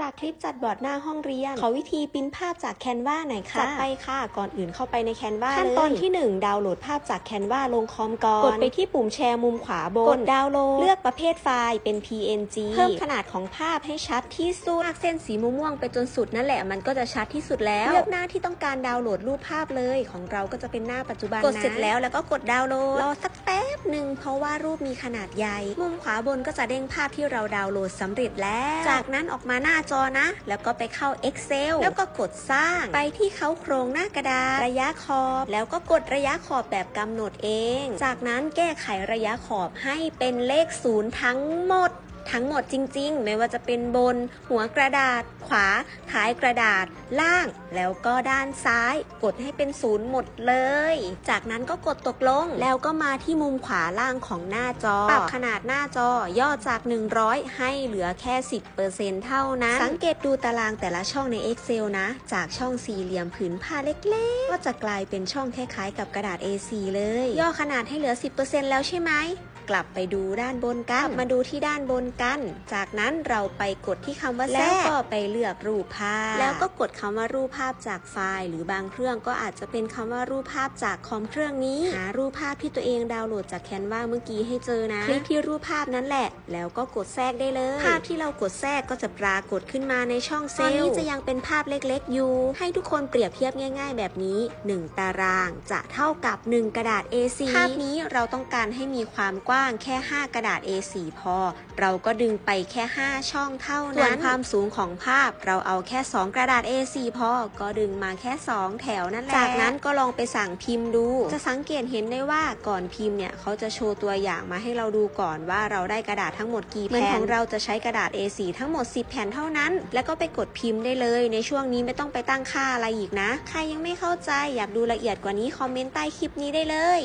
จากคลิปจัดบอร์ดหน้าห้องเรียน ขอวิธีปริ้นภาพจากแคนวาหน่อยค่ะ จัดไปค่ะ ก่อนอื่นเข้าไปในแคนวาขั้นตอนที่ 1 ดาวน์โหลดภาพจากแคนวาลงคอมก่อน กดไปที่ปุ่มแชร์มุมขวาบน กดดาวน์โหลด เลือกประเภทไฟล์เป็น PNG เพิ่มขนาดของภาพให้ชัดที่สุดลากเส้นสีม่วงๆไปจนสุดนั่นแหละ มันก็จะชัดที่สุดแล้ว เลือกหน้าที่ต้องการดาวน์โหลดรูปภาพเลย ของเราก็จะเป็นหน้าปัจจุบันนะ กดเสร็จแล้วแล้วก็กดดาวน์โหลด รอสักแป๊บหนึ่งเพราะว่ารูปมีขนาดใหญ่ มุมขวาบนก็จะเด้งภาพที่เราดาวน์โหลดสำเร็จแล้ว จากนั้นออกมาหน้าจอนะ แล้วก็ไปเข้า Excel แล้วก็กดสร้างไปที่เขาโครงหน้ากระดาษระยะขอบ แล้วก็กดระยะขอบแบบกำหนดเอง จากนั้นแก้ไขระยะขอบให้เป็นเลขศูนย์ทั้งหมด ทั้งหมดจริง ๆ ไม่ว่าจะเป็นบน หัวกระดาษ ขวา ท้ายกระดาษ ล่าง แล้วก็ด้านซ้าย กดให้เป็นศูนย์หมดเลย จากนั้นก็กดตกลง แล้วก็มาที่มุมขวาล่างของหน้าจอ ปรับขนาดหน้าจอย่อจาก 100 ให้เหลือแค่ 10%เท่านั้น สังเกตดูตารางแต่ละช่องใน Excel นะ จากช่องสี่เหลี่ยมผืนผ้าเล็กๆ ก็จะกลายเป็นช่องคล้ายๆ กับกระดาษ A4 เลย ย่อขนาดให้เหลือ 10%แล้วใช่ไหม กลับไปดูด้านบนกัน มาดูที่ด้านบนกัน จากนั้นเราไปกดที่คำว่าแทรกแล้วก็ไปเลือกรูปภาพ แล้วก็กดคำว่ารูปภาพจากไฟล์ หรือบางเครื่องก็อาจจะเป็นคำว่ารูปภาพจากคอมเครื่องนี้ หารูปภาพที่ตัวเองดาวน์โหลดจากแคนวาเมื่อกี้ให้เจอนะ คลิกที่รูปภาพนั้นแหละ แล้วก็กดแทรกได้เลย ภาพที่เรากดแทรกก็จะปรากฏขึ้นมาในช่องเซลล์ตอนนี้จะยังเป็นภาพเล็กๆอยู่ ให้ทุกคนเปรียบเทียบง่าย ๆ แบบนี้ 1 ตารางจะเท่ากับ 1 กระดาษ A4 ภาพนี้เราต้องการให้มีความกว้างแค่ 5 กระดาษ A4 พอ เราก็ดึงไปแค่ 5 ช่องเท่านั้นส่วนความสูงของภาพเราเอาแค่ 2 กระดาษ A4 พอ ก็ดึงมาแค่ 2 แถวนั่นแหละ จากนั้นก็ลองไปสั่งพิมพ์ดู จะสังเกตเห็นได้ว่าก่อนพิมพ์เนี่ยเขาจะโชว์ตัวอย่างมาให้เราดูก่อนว่าเราได้กระดาษทั้งหมดกี่แผ่นเหมือนของเราจะใช้กระดาษ A4 ทั้งหมด 10 แผ่นเท่านั้น แล้วก็ไปกดพิมพ์ได้เลยในช่วงนี้ไม่ต้องไปตั้งค่าอะไรอีกนะ ใครยังไม่เข้าใจอยากดูละเอียดกว่านี้คอมเมนต์ใต้คลิปนี้ได้เลย